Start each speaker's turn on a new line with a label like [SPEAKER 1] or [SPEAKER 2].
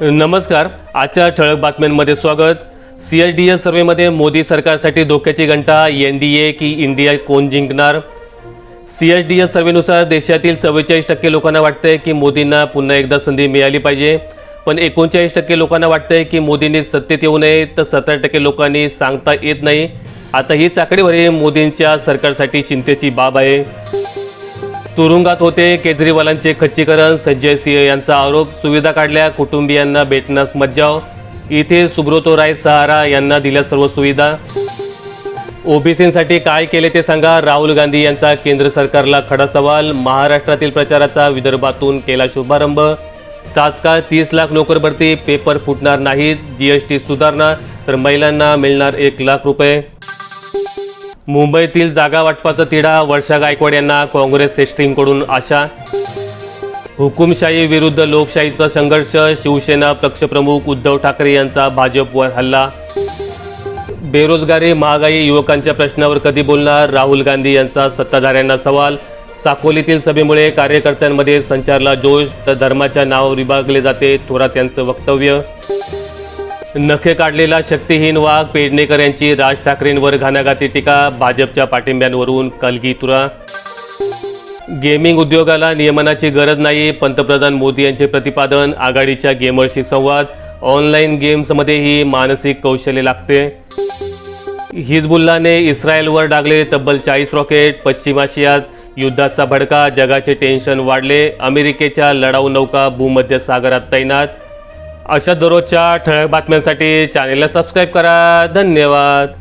[SPEAKER 1] नमस्कार. आजच्या ठळक बातम्यांमध्ये स्वागत. सी एस डी एस सर्वेमध्ये मोदी सरकारसाठी धोक्याची घंटा एन डी ए की इंडिया कोण जिंकणार? सी एस डी एस सर्वेनुसार देशातील चव्वेचाळीस टक्के लोकांना वाटतंय की मोदींना पुन्हा एकदा संधी मिळाली पाहिजे. पण एकोणचाळीस टक्के लोकांना वाटतंय की मोदींनी सत्तेत येऊ नये तर सतरा टक्के लोकांनी सांगता येत नाही. आता ही आकडेवारी मोदींच्या सरकारसाठी चिंतेची बाब आहे. तुरुंगात होते. केजरीवालांचे खच्चीकरण संजय सिंह यांचा आरोप सुविधा काढल्या कुटुंबियांना भेटण्यास मज्जाव. इथे सुब्रतो राय सहारा यांना दिल्या सर्व सुविधा. ओबीसींसाठी काय केले ते सांगा. राहुल गांधी यांचा केंद्र सरकारला खडा सवाल. महाराष्ट्रातील प्रचाराचा विदर्भातून केला शुभारंभ. तात्काळ तीस लाख नोकर भरती पेपर फुटणार नाहीत. जीएसटी सुधारणा तर महिलांना मिळणार एक लाख रुपये. मुंबईतील जागा वाटपाचा तिढा वर्षा गायकवाड यांना काँग्रेस सेस्ट्रींकडून आशा. हुकुमशाही विरुद्ध लोकशाहीचा संघर्ष शिवसेना पक्षप्रमुख उद्धव ठाकरे यांचा भाजपवर हल्ला. बेरोजगारी महागाई युवकांच्या प्रश्नावर कधी बोलणार? राहुल गांधी यांचा सत्ताधाऱ्यांना सवाल. साकोलीतील सभेमुळे कार्यकर्त्यांमध्ये संचारला जोश तर धर्माच्या नावावर विभागले जाते थोरात यांचं वक्तव्य. नखे काढलेला शक्तिहीन वाघ पेडणेकर यांची राज ठाकरेंवर घाणाघाती टीका भाजपच्या पाठिंब्यांवरून कलगीतुरा गेमिंग उद्योगाला नियमनाची गरज नाही पंतप्रधान मोदी यांचे प्रतिपादन आघाडीच्या गेमर्सशी संवाद ऑनलाईन गेम्समध्येही मानसिक कौशल्य लागते. हिजबुल्लाने इस्रायलवर डागले तब्बल चाळीस रॉकेट पश्चिम आशियात युद्धाचा भडका जगाचे टेन्शन वाढले अमेरिकेच्या लढाऊ नौका भूमध्य सागरात तैनात अशा दररोजच्या ठळक बातम्यांसाठी चॅनेलला सबस्क्राईब करा. धन्यवाद.